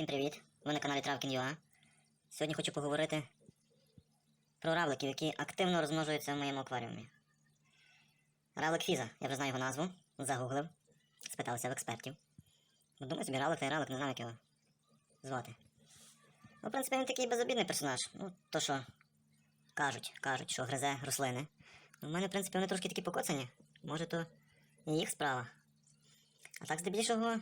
Всім привіт! Ви на каналі Травкін.ua. Сьогодні хочу поговорити про равликів, які активно розмножуються в моєму акваріумі. Равлик Фіза, я вже знаю його назву, загуглив, спитався в експертів. Думаю собі, равлик та равлик, не знаю, як його звати. Ну, в принципі, він такий безобідний персонаж. Ну, то що кажуть, кажуть, що гризе рослини. У мене, в принципі, вони трошки такі покоцані. Може, то і їх справа. А так, здебільшого,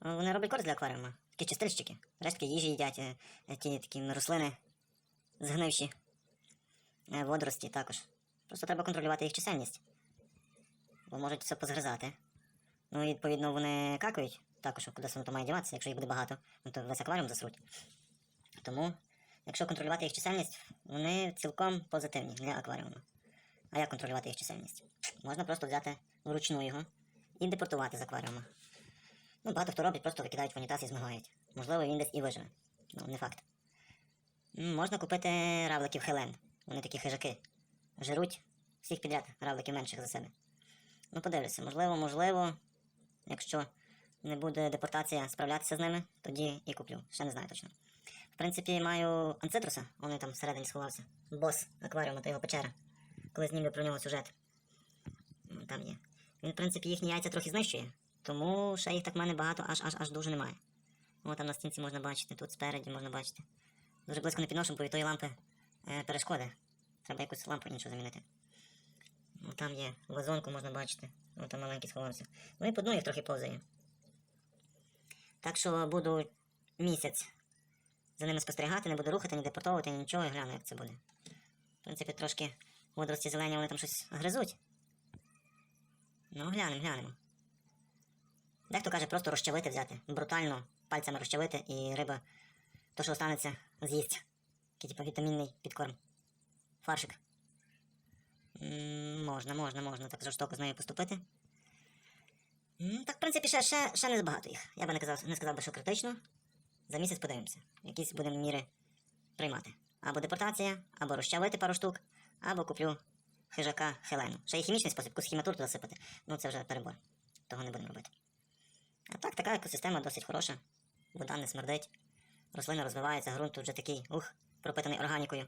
вони роблять користь для акваріума. Такі чистильщики. Рештки їжі їдять, е, е, ті такі рослини згнивші. Е, Водорості також. Просто треба контролювати їх чисельність. Бо можуть все позгризати. Ну відповідно вони какають також, кудись воно то має діватися, якщо їх буде багато, ну то весь акваріум засруть. Тому, якщо контролювати їх чисельність, вони цілком позитивні для акваріуму. А як контролювати їх чисельність? Можна просто взяти вручну його і депортувати з акваріума. Ну, багато хто робить, просто викидають в унітаз і змивають. Можливо, він десь і виживе. Ну, не факт. Можна купити равликів Хелен. Вони такі хижаки. Жируть всіх підряд равликів менших за себе. Ну, подивлюся, можливо, можливо, якщо не буде депортація справлятися з ними, тоді і куплю. Ще не знаю точно. В принципі, маю анцитруса, вони там всередині сховався. Бос акваріуму та його печера. Коли знімлю про нього сюжет. Там є. Він, в принципі, їхні яйця трохи знищує, тому ще їх так в мене багато, аж аж аж дуже немає. О, там на стінці можна бачити, тут спереді можна бачити. Дуже близько не підношу, бо від тої лампи е, перешкоди. Треба якусь лампу іншу замінити. Ну, там є вазонку можна бачити. О, там маленький сховався. Ну і по дну їх трохи повзає. Так що буду місяць за ними спостерігати, не буду рухати, ні депортовувати, нічого, і гляну, як це буде. В принципі, трошки водорості зелені, вони там щось гризуть. Ну, глянемо, глянемо. Дехто каже, просто розчавити взяти. Брутально пальцями розчавити і риба, то, що останеться, з'їсть. Такий, типу, вітамінний підкорм. Фаршик. Можна, можна, можна так жорстоко з нею поступити. Так, в принципі, ще, ще, ще не забагато їх. Я би не казав, не сказав би, що критично. За місяць подивимося. Якісь будемо міри приймати. Або депортація, або розчавити пару штук, або куплю хижака Хелену. Ще є хімічний спосіб, якусь хіматур туди засипати. Ну це вже перебор. Того не будемо робити. А так, така екосистема досить хороша. Вода не смердить. Рослина розвивається, ґрунт тут вже такий, ух, пропитаний органікою.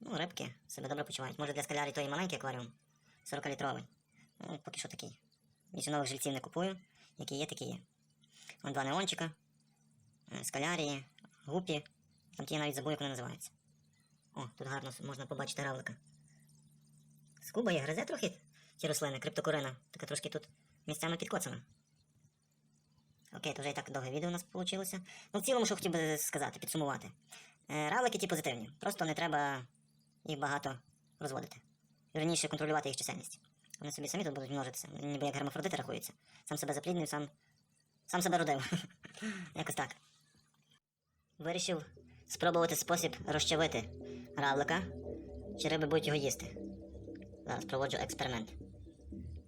Ну, рибки себе добре почувають. Може для скалярі той і маленький акваріум, 40-літровий. Ну, поки що такий. Більше нових жильців не купую. Які є, такі є. Вон два неончика, е, скалярії, гупі. Там ті я навіть забув, як вони називаються. О, тут гарно можна побачити равлика. Скуба є, гризе трохи ті рослини, криптокорина. Така трошки тут місцями підкоцана. Окей, то вже і так довге відео у нас вийшло. Ну, в цілому, що хотів би сказати, підсумувати. Е, равлики ті позитивні. Просто не треба їх багато розводити. Вірніше контролювати їх чисельність. Вони собі самі тут будуть множитися. Ніби як гермафродити рахуються. Сам себе запліднив, сам, сам себе родив. Якось так. Вирішив спробувати спосіб розчавити равлика, чи риби будуть його їсти. Зараз проводжу експеримент.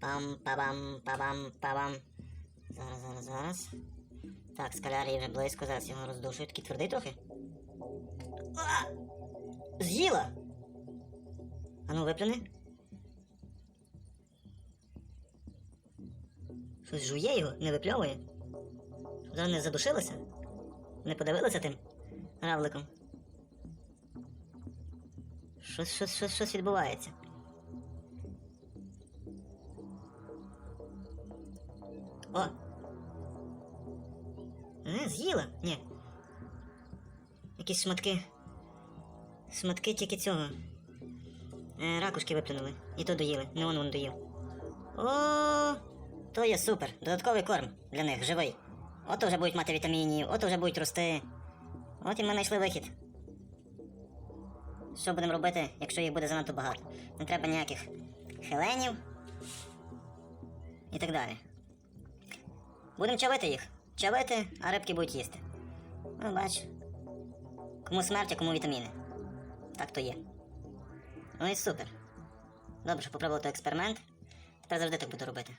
пам пабам пабам пабам Зараз, зараз, зараз. Так, скалярій вже близько, зараз його роздушую. Такий твердий трохи. А! З'їла! Ану, виплюни. Щось жує його, не випльовує. Зараз не задушилося? Не подивилася тим равликом. Щось, щось, щось, щось відбувається. О! Не, з'їла? Ні. Якісь шматки. Шматки тільки цього. Е, ракушки виплюнули. І то доїли. Не он он доїв. О, то є супер. Додатковий корм для них, живий. Ото вже будуть мати вітамінів, ото вже будуть рости. От і ми знайшли вихід. Що будемо робити, якщо їх буде занадто багато? Не треба ніяких хеленів і так далі. Будемо чавити їх. Чавити, а рибки будуть їсти. Ну, бач. Кому смерть, а кому вітаміни. Так то є. Ну і супер. Добре, що попробував той експеримент. Тепер завжди так буду робити.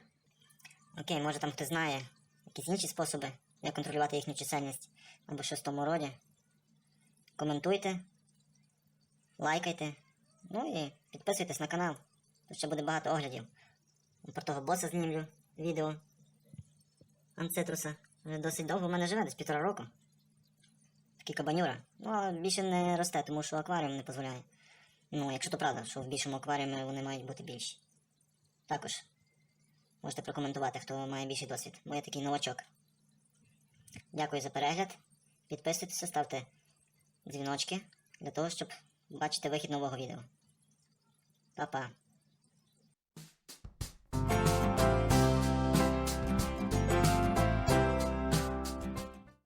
Окей, може там хтось знає якісь інші способи, як контролювати їхню чисельність або щось в тому роді. Коментуйте, лайкайте. Ну і підписуйтесь на канал. Тут ще буде багато оглядів. Про того боса знімлю відео. Анцитруса. Вже досить довго в мене живе, десь півтора року. трошки кабанюра. Ну, але більше не росте, тому що акваріум не дозволяє. Ну, якщо то правда, що в більшому акваріумі вони мають бути більші. Також можете прокоментувати, хто має більший досвід, бо я такий новачок. Дякую за перегляд. Підписуйтеся, ставте дзвіночки для того, щоб бачити вихід нового відео. Па-па.